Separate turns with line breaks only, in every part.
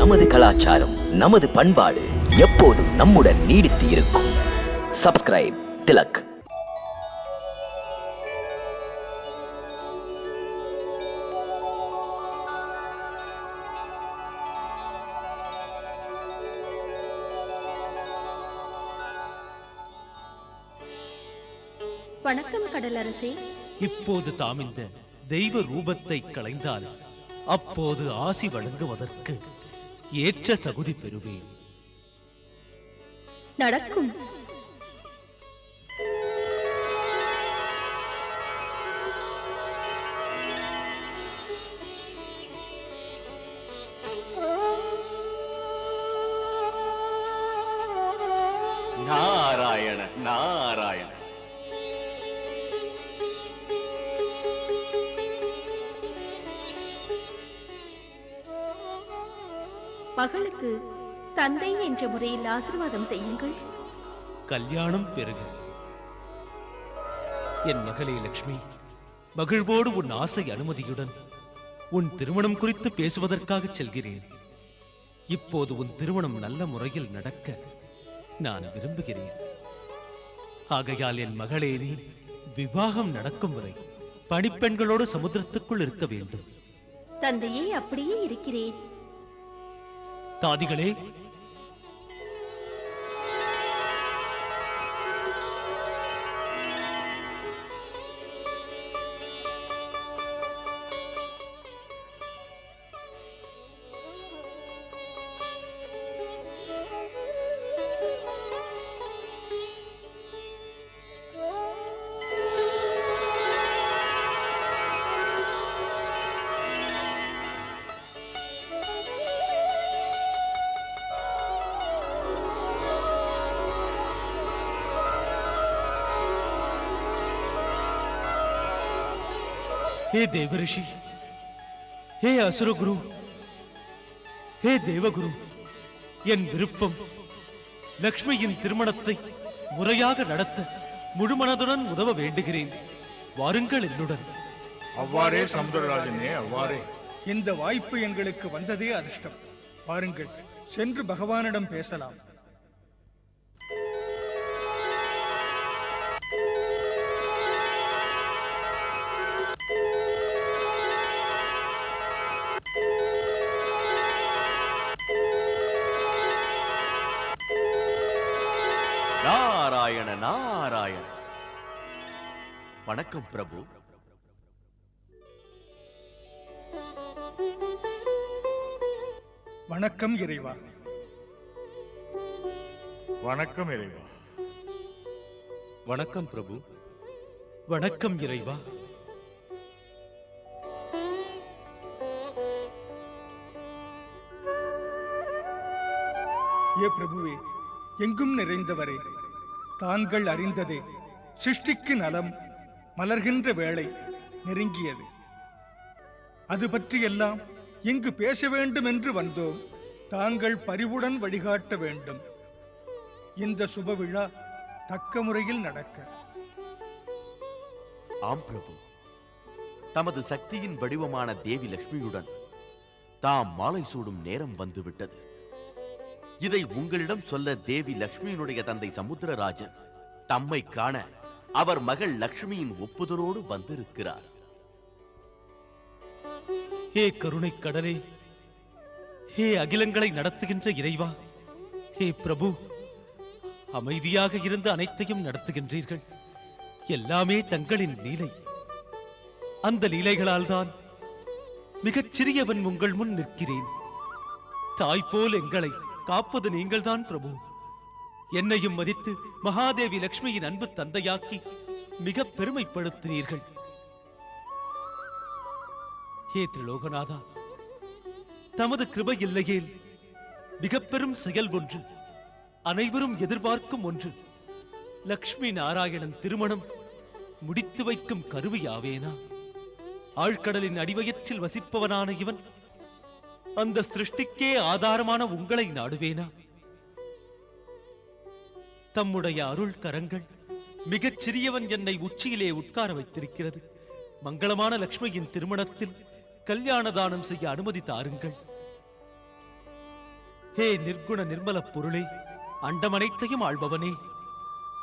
நமது கலாச்சாரம் நமது பண்பாடு எப்போதும் நம்முடன் நீடித்து இருக்கும். சப்ஸ்கிரைப் திலக்.
வணக்கம் கடலரசே.
இப்போது தாம் இந்த தெய்வ ரூபத்தை களைந்தால் அப்போது ஆசி வழங்குவதற்கு ஏற்ற தகுதி பெறுவேன்.
நடக்கும்.
நாராயண நாராயண.
மகளுக்கு தந்தை என்ற முறையில் ஆசீர்வாதம் செய்யுங்கள்.
கல்யாணம் பெருக. என் மகளே லக்ஷ்மி மகிழ்வோடு உன் ஆசை அனுமதியுடன் உன் திருமணம் குறித்து பேசுவதற்காக செல்கிறேன். இப்போது உன் திருமணம் நல்ல முறையில் நடக்க நான் விரும்புகிறேன். ஆகையால் என் மகளே நீ விவாகம் நடக்கும் வரை பணிப்பெண்களோடு சமுத்திரத்துக்குள் இருக்க வேண்டும்.
தந்தையே அப்படியே இருக்கிறேன்.
தாதிகளே ஹே தேவரிஷி ஹே அசுரகுரு ஹே தேவகுரு என் விருப்பம் லக்ஷ்மியின் திருமணத்தை முறையாக நடத்த முழுமனதுடன் உதவ வேண்டுகிறேன். வாருங்கள் என்னுடன்.
அவ்வாறே சமுத்திரராஜனே அவ்வாறே.
இந்த வாய்ப்பு எங்களுக்கு வந்ததே அதிர்ஷ்டம். பாருங்கள் சென்று பகவானிடம் பேசலாம்.
வணக்கம் பிரபு.
வணக்கம் இறைவா.
வணக்கம் இறைவா.
வணக்கம் பிரபு. வணக்கம் இறைவா.
ஏ பிரபுவே எங்கும் நிறைந்தவரே. தாங்கள் அறிந்ததே. சிருஷ்டிக்கு நலம். மலர்கின்ற வேளை நெருங்கியது. அது பற்றியெல்லாம் இங்கு பேச வேண்டும் என்று வந்தோம். தாங்கள் பரிவுடன் வழிகாட்ட வேண்டும். இந்த சுப விழா தக்க முறையில் நடக்க.
ஆம் பிரபு. தமது சக்தியின் வடிவமான தேவி லட்சுமியுடன் தாம் மாலை சூடும் நேரம் வந்துவிட்டது. இதை உங்களிடம் சொல்ல தேவி லட்சுமியினுடைய தந்தை சமுத்திரராஜன் தம்மை காண அவர் மகள் லக்ஷ்மியின் ஒப்புதலோடு வந்திருக்கிறார்.
ஹே கருணை கடலே ஹே அகிலங்களை நடத்துகின்ற இறைவா ஹே பிரபு அமைதியாக இருந்து அனைத்தையும் நடத்துகின்றீர்கள். எல்லாமே தங்களின் லீலை. அந்த லீலைகளால் தான் மிகச் சிறியவன் உங்கள் முன் நிற்கிறேன். தாய் போல் எங்களை காப்பது நீங்கள்தான் பிரபு. என்னையும் மதித்து மகாதேவி லக்ஷ்மியின் அன்பு தந்தையாக்கி மிக பெருமைப்படுத்தினீர்கள். ஏ திரிலோகநாதா தமது கிருபை இல்லையேல் மிக பெரும் செயல் ஒன்று அனைவரும் எதிர்பார்க்கும் ஒன்று லக்ஷ்மி நாராயணன் திருமணம் முடித்து வைக்கும் கருவியாவேனா? ஆழ்கடலின் அடிவயற்றில் வசிப்பவனான இவன் அந்த சிருஷ்டிக்கே ஆதாரமான உங்களை நாடுவேனா? தம்முடைய அருள் கரங்கள் மிகச் சிறியவன் என்னை உச்சியிலே உட்கார வைத்திருக்கிறது. மங்களமான லக்ஷ்மியின் திருமணத்தில் கல்யாண தானம் செய்ய அனுமதி தாருங்கள். ஹே நிர்குண நிர்மல பொருளே அண்டமனைத்தையும் ஆள்பவனே.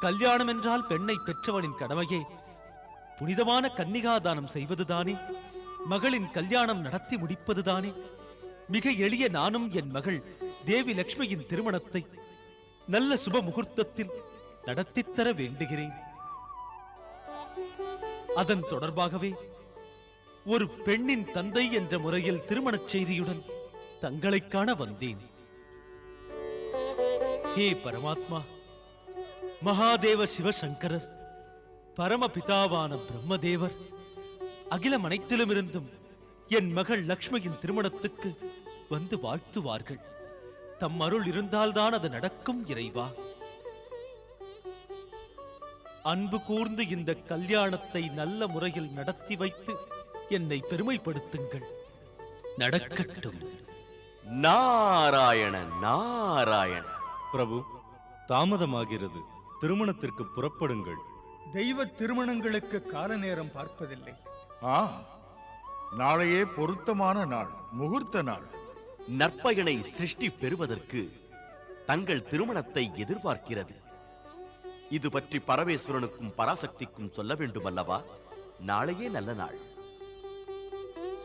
கல்யாணம் என்றால் பெண்ணை பெற்றவனின் கடமையே. புனிதமான கன்னிகாதானம் செய்வதுதானே. மகளின் கல்யாணம் நடத்தி முடிப்பதுதானே. மிக எளிய நானும் என் மகள் தேவி லக்ஷ்மியின் திருமணத்தை நல்ல சுப முகூர்த்தத்தில் நடத்தித்தர வேண்டுகிறேன். அதன் தொடர்பாகவே ஒரு பெண்ணின் தந்தை என்ற முறையில் திருமணச் செய்தியுடன் தங்களை காண வந்தேன். ஹே பரமாத்மா மகாதேவ சிவசங்கரர் பரமபிதாவான பிரம்மதேவர் அகிலம் அனைத்திலுமிருந்தும் என் மகள் லக்ஷ்மியின் திருமணத்துக்கு வந்து வாழ்த்துவார்கள். தம் அருள் இருந்தால்தான் அது நடக்கும் இறைவா. அன்பு கூர்ந்து இந்த கல்யாணத்தை நல்ல முறையில் நடத்தி வைத்து என்னை பெருமைப்படுத்துங்கள். நடக்கட்டும்.
நாராயண நாராயண.
பிரபு தாமதமாகிறது. திருமணத்திற்கு புறப்படுங்கள்.
தெய்வ திருமணங்களுக்கு கால நேரம் பார்ப்பதில்லை.
ஆ நாளையே பொருத்தமான நாள் முகூர்த்த நாள்.
நற்பயனை சிருஷ்டி பெறுவதற்கு தங்கள் திருமணத்தை எதிர்பார்க்கிறது. இது பற்றி பரமேஸ்வரனுக்கும் பராசக்திக்கும் சொல்ல வேண்டும் அல்லவா நாளையே நல்ல நாள்.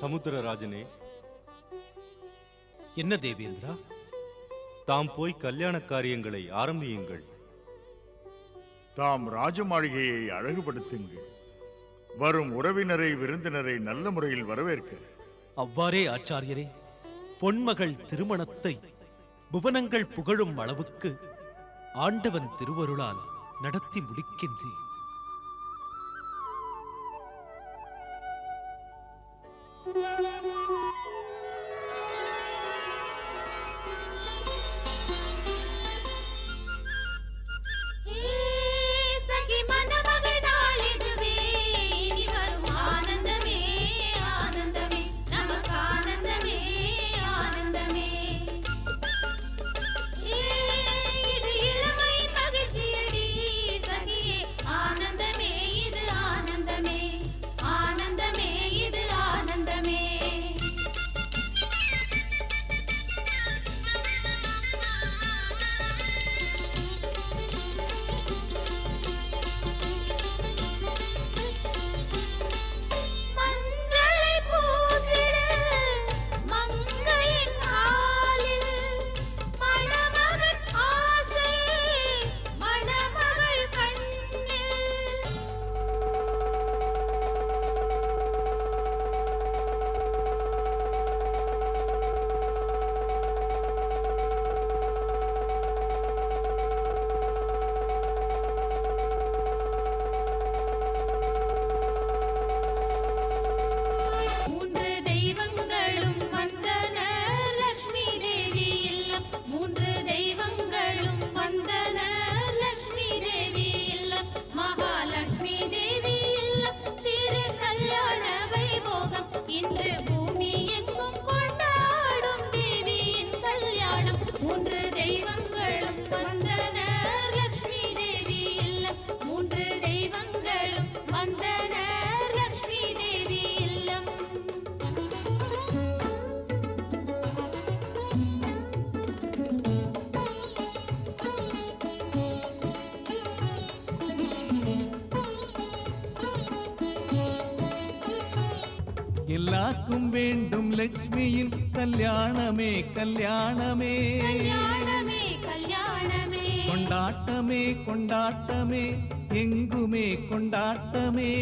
சமுத்திரராஜனே
என்ன தேவேந்திரா?
தாம் போய் கல்யாண காரியங்களை ஆரம்பியுங்கள்.
தாம் ராஜமாளிகையை அழகுபடுத்துங்கள். வரும் உறவினரை விருந்தினரை நல்ல முறையில் வரவேற்க.
அவ்வாறே ஆச்சாரியரே. பொன்மகள் திருமணத்தை புவனங்கள் புகழும் அளவுக்கு ஆண்டவன் திருவருளால் நடத்தி முடிக்கின்றேன்.
எல்லாருக்கும் வேண்டும் லக்ஷ்மியின்
கல்யாணமே கல்யாணமே.
கொண்டாட்டமே கொண்டாட்டமே எங்குமே கொண்டாட்டமே.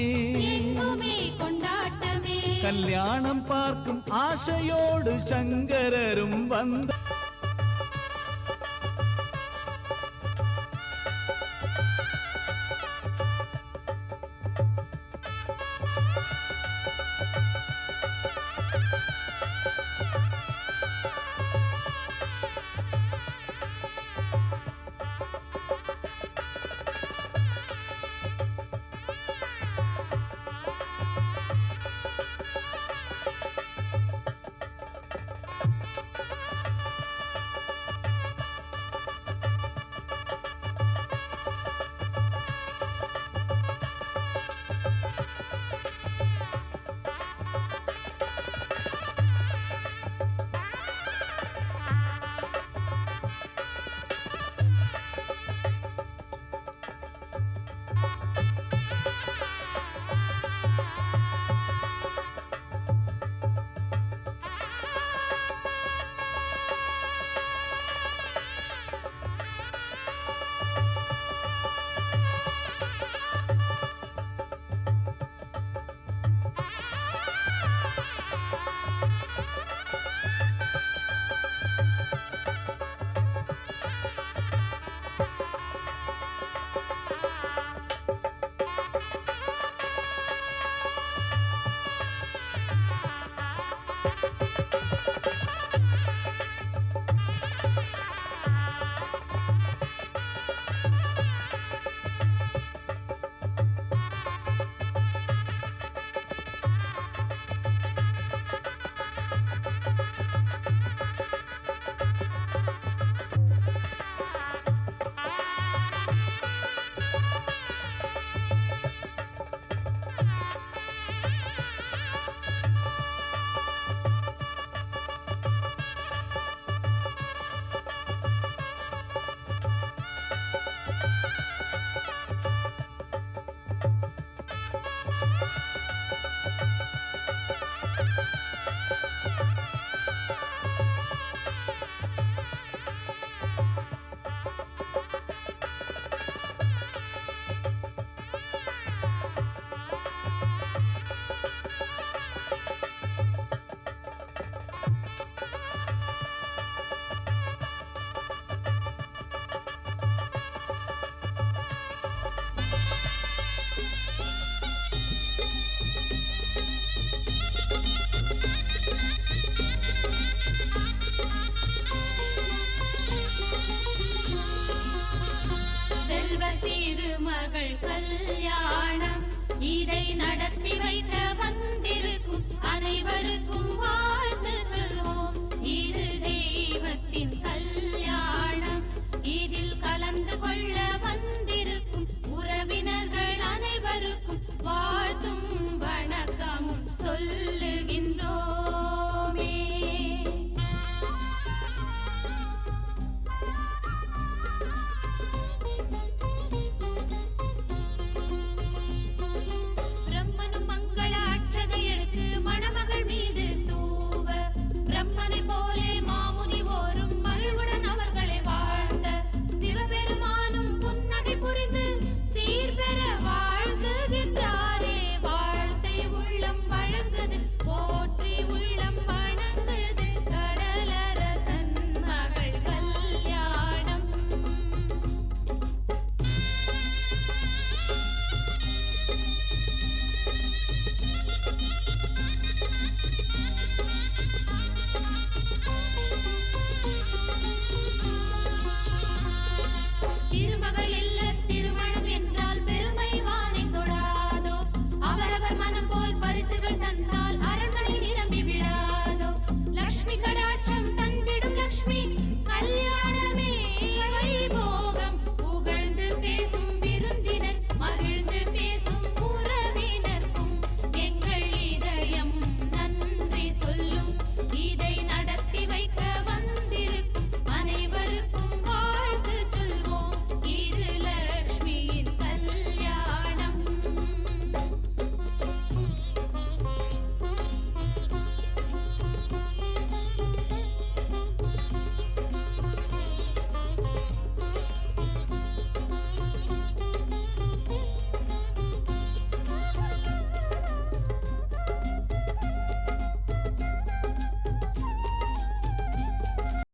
எங்குமே கொண்டாட்டமே.
கல்யாணம் பார்க்கும் ஆசையோடு சங்கரரும் வந்த